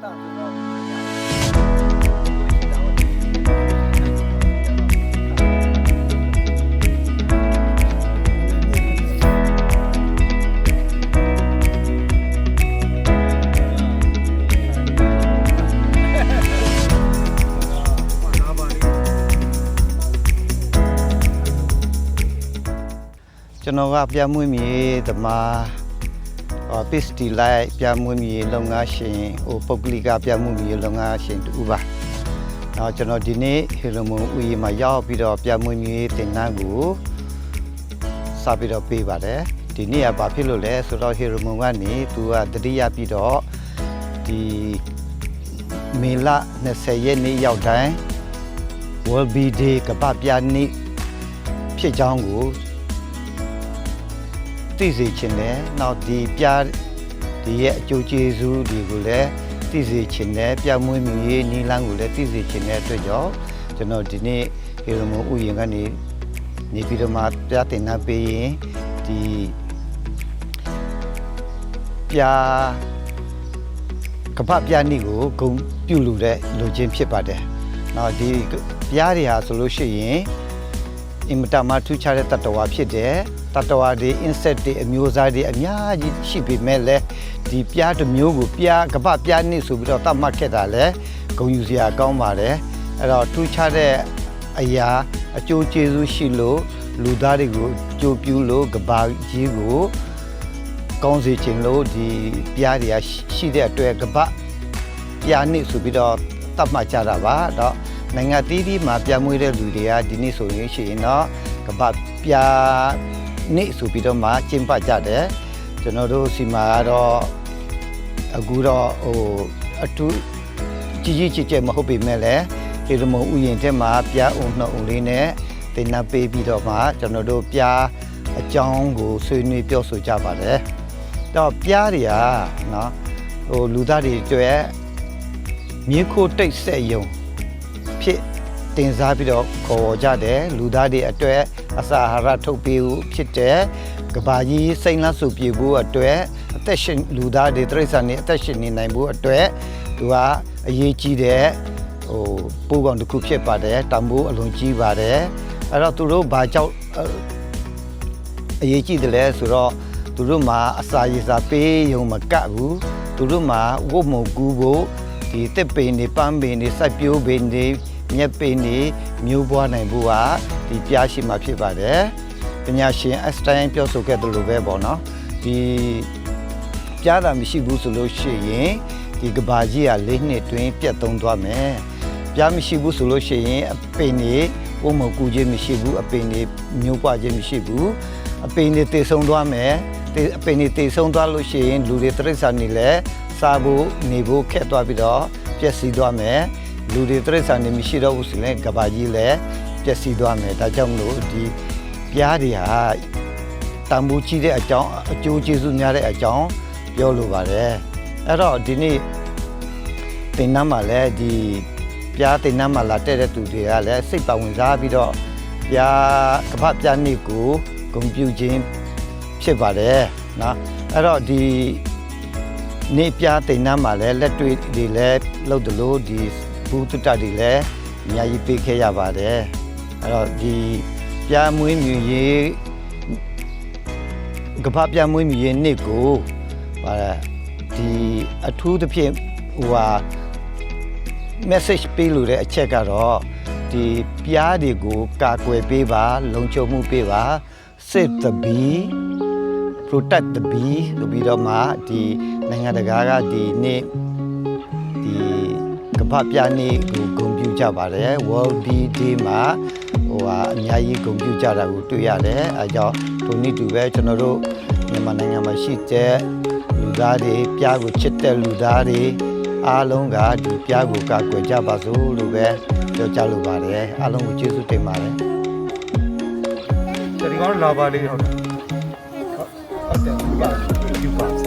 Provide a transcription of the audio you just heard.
ကျွန်တော်ကပြမွေးမြေသမား ဟော pist တီလိုက်ပြမွေးမြေလုပ်ငန်းရှင်ဟိုပုဂ္ဂလိကပြမွေးမြေလုပ်ငန်းရှင်တူပါ။တော့ကျွန်တော်ဒီနေ့ဟီလိုမွန်ဦးရီမှာရောက်ပြီးတော့ပြမွေးမြေတင်နန်းကိုစပြီးတော့ပေးပါတယ်။ဒီနေ့ကဘာဖြစ်လို့လဲဆိုတော့ဟီလိုမွန်ကနေသူကတတိယပြီးတော့ဒီမေလ20ရက်နေ့ရောက်တိုင်း World Bee Day ကပ္ပပြနေ့ဖြစ်ကြောင်းကို သိစေချင်တယ်။နောက်ဒီပြဒီရဲ့အကျိုးကျေးဇူးတွေကိုလည်းသိစေချင်တယ်။ပြမွေးမြူရေးနီလန်းကိုလည်းသိစေချင်တဲ့အတွက်ကြောင့်ကျွန်တော်ဒီနေ့ဟေရမုံဥယျာဉ်ကနေနေပြီးတော့မှပြတင်နှပ်ပေးရင်ဒီပြကပ္ပပြနိကိုဂုံပြုလူတဲ့လူချင်းဖြစ်ပါတယ်။နောက်ဒီပြားတွေဟာဆိုလို့ရှိရင်အင်မတန်မှထူးခြားတဲ့တတ္တဝါဖြစ်တယ် တတ္တဝါတွေ insect တွေအမျိုးအစားတွေအများကြီးရှိပေမဲ့လည်းဒီပြားတစ်မျိုးကိုပြားကပ္ပပြားနစ်ဆိုပြီးတော့သတ်မှတ်ခဲ့တာလဲဂုဏ်ယူစရာကောင်းပါတယ်အဲ့တော့ထူးခြားတဲ့အရာအကျိုးကျေးဇူးရှိလို့လူသားတွေကိုကြိုးပြူလို့ကဘာကြီးကိုကောင်းစေခြင်းလို့ဒီပြားတွေကရှိတဲ့အတွက်ကပ္ပပြားနစ်ဆိုပြီးတော့သတ်မှတ်ကြတာပါတော့နိုင်ငံတီးတီးမှာပြမွေးတဲ့လူတွေကဒီနေ့ဆိုရင်ရှိရင်တော့ကပ္ပပြ နေ့ဆိုပြီးတော့မှကျင်းပကြတယ်ကျွန်တော်တို့စီမှာကတော့အခုတော့ဟိုအထူးကြီးကြီးကျယ်ကျယ်မဟုတ်ပေမဲ့လည်းဒီလိုမျိုးဥယျာဉ်ထဲမှာပြအုံနှစ်အုံလေးနဲ့တင်နပ်ပေးပြီးတော့မှကျွန်တော်တို့ပြအကြောင်းကိုဆွေးနွေးပြောဆိုကြပါတယ်တော့ပြားတွေကနော်ဟိုလူသားတွေအတွက်မြေခိုးတိတ်ဆက်ယုံဖြစ် တင်စားပြီးတော့ခေါ်ကြတယ်လူသားတွေအတွက်အစာအာဟာရထုတ်ပေးဖို့ဖြစ်တယ်ကဘာကြီးစိန်လန်းစုပြေဖို့အတွက်အသက်ရှင်လူသားတွေတိရစ္ဆာန်တွေအသက်ရှင်နေနိုင်ဖို့အတွက်သူကအရေးကြီးတဲ့ဟိုပိုးကောင်တစ်ခုဖြစ်ပါတယ်တံမိုးအလွန်ကြီးပါတယ်အဲ့တော့သူတို့ဘာကြောင့်အရေးကြီးတယ်လဲဆိုတော့သူတို့မှာအစာရေစာပေးရုံမကပ်ဘူးသူတို့မှာဝတ်မုံကူဖို့ဒီတစ်ပင်တွေပန်းပင်တွေစိုက်ပျိုးပင်တွေ မြက်ပင်တွေမျိုးပွားနိုင်ဖို့ဟာဒီပြားရှိမှာဖြစ်ပါတယ်ပညာရှင်အစတိုင်းပြောဆိုခဲ့သလိုပဲပေါ့နော်ဒီပြားတာမရှိဘူးဆိုလို့ရှိရင်ဒီကဘာကြီးက၄နှစ်တွင်းပြတ်သုံးသွားမယ်ပြားမရှိဘူးဆိုလို့ရှိရင်အပင်တွေဝတ်မုံကူခြင်းမရှိဘူးအပင်တွေမျိုးပွားခြင်းမရှိဘူးအပင်တွေတည်ဆုံသွားမယ်တေအပင်တွေတည်ဆုံသွားလို့ရှိရင်လူတွေတရိစ္ဆာန်တွေလည်းစားဖို့နေဖို့ခက်သွားပြီးတော့ပျက်စီးသွားမယ် လူတွေတရိစ္ဆာန်တွေမရှိတော့ဘူးဆိုရင်ကဘာကြီးလည်းပျက်စီးသွားမယ်ဒါကြောင့်မလို့ဒီပြားတွေဟာတန်ဖိုးကြီးတဲ့အကြောင်းအကျိုးကျေးဇူးများတဲ့အကြောင်းပြောလိုပါတယ်အဲ့တော့ဒီနေ့တင်နမ်းမှာလည်းဒီပြားတင်နမ်းမှာလာတဲ့တဲ့သူတွေကလည်းစိတ်ပါဝင်စားပြီးတော့ပြားကပ္ပပြားနေ့ကိုဂုဏ်ပြုခြင်းဖြစ်ပါတယ်နော်အဲ့တော့ဒီနေပြားတိန်နှမ်းမှာလည်းလက်တွေ့တွေလည်းလှုပ်တယ်လို့ဒီ ဘူးတုတ္တတွေလည်းအများကြီးပေးခဲ့ရပါတယ်အဲ့တော့ဒီပြားမွေးမြူရေးကပ္ပပြားမွေးမြူရေးနေ့ကိုဟာဒီအထူးသဖြင့်ဟိုဟာ message ပေးလို့တဲ့အချက်ကတော့ဒီပြားတွေကိုကာကွယ်ပေးပါလုံခြုံမှုပေးပါ save the bee protect the bee လို့ပြီးတော့မှဒီနိုင်ငံတကာကဒီနေ့ဒီ ဖပြနေ့ကိုဂုဏ်ပြုကြပါတယ် World Bee Day မှာဟိုဟာအများကြီးဂုဏ်ပြုကြတာကိုတွေ့ရတယ်အဲကြောင့်ဒီနေ့တူပဲကျွန်တော်တို့မြန်မာနိုင်ငံမှာရှိတဲ့လူသားတွေပြားကိုချစ်တဲ့လူသားတွေအားလုံးကဒီပြားကိုကာကွယ်ကြပါစို့လို့ပဲပြောကြလိုပါတယ်အားလုံးကိုကျေးဇူးတင်ပါတယ်ဒီကောင်လာပါလေးဟုတ်တယ်ဟုတ်တယ်ဒီပါဒီပါ